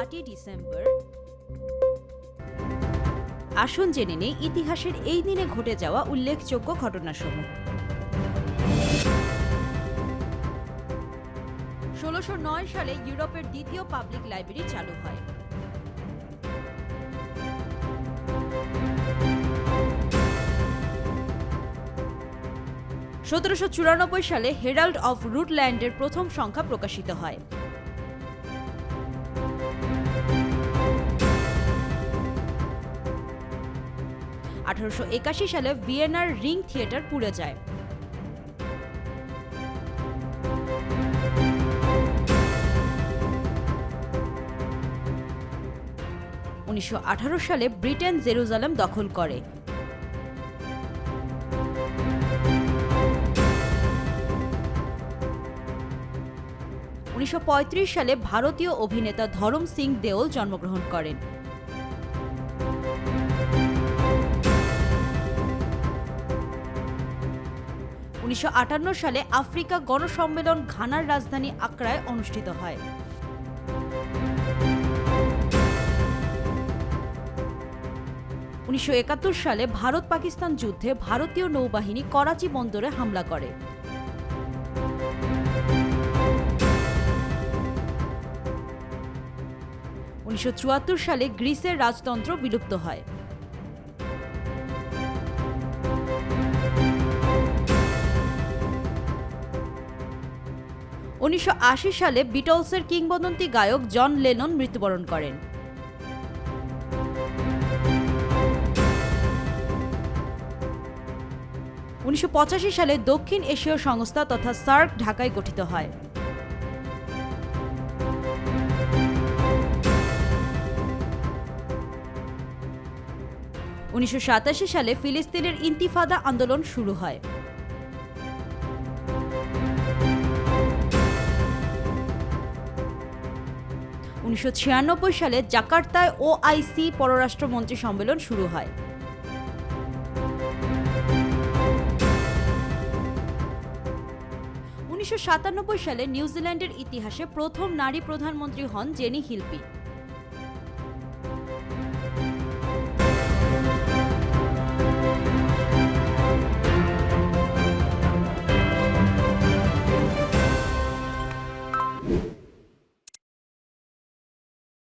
আটই ডিসেম্বর। আসুন জেনে নেই ইতিহাসের এই দিনে ঘটে যাওয়া উল্লেখযোগ্য ঘটনাসমূহ। ষোলোশো নয় সালে ইউরোপের দ্বিতীয় পাবলিক লাইব্রেরি চালু হয়। সতেরোশো চুরানব্বই সালে হেরাল্ড অফ রুটল্যান্ডের প্রথম সংখ্যা প্রকাশিত হয়। আঠারোশো একাশি সালে ভিয়েনার রিং থিয়েটার পুড়ে যায়। উনিশশো আঠারো সালে ব্রিটেন জেরুজালেম দখল করে। উনিশশো পঁয়ত্রিশ সালে ভারতীয় অভিনেতা ধরম সিং দেওল জন্মগ্রহণ করেন। উনিশশো আটান্ন সালে আফ্রিকা গণসম্মেলন ঘানার রাজধানী আকরায় অনুষ্ঠিত হয়। উনিশশো একাত্তর সালে ভারত পাকিস্তান যুদ্ধে ভারতীয় নৌবাহিনী করাচি বন্দরে হামলা করে। উনিশশো চুয়াত্তর সালে গ্রিসের রাজতন্ত্র বিলুপ্ত হয়। উনিশশো আশি সালে বিটলসের কিংবদন্তি গায়ক জন লেনন মৃত্যুবরণ করেন। উনিশশো পঁচাশি সালে দক্ষিণ এশীয় সংস্থা তথা সার্ক ঢাকায় গঠিত হয়। উনিশশো সাতাশি সালে ফিলিস্তিনের ইন্তিফাদা আন্দোলন শুরু হয়। উনিশশো ছিয়ানব্বই সালে জাকার্তায় ওআইসি পররাষ্ট্রমন্ত্রী সম্মেলন শুরু হয়। উনিশশো সাতানব্বই সালে নিউজিল্যান্ডের ইতিহাসে প্রথম নারী প্রধানমন্ত্রী হন জেনি হিলপি।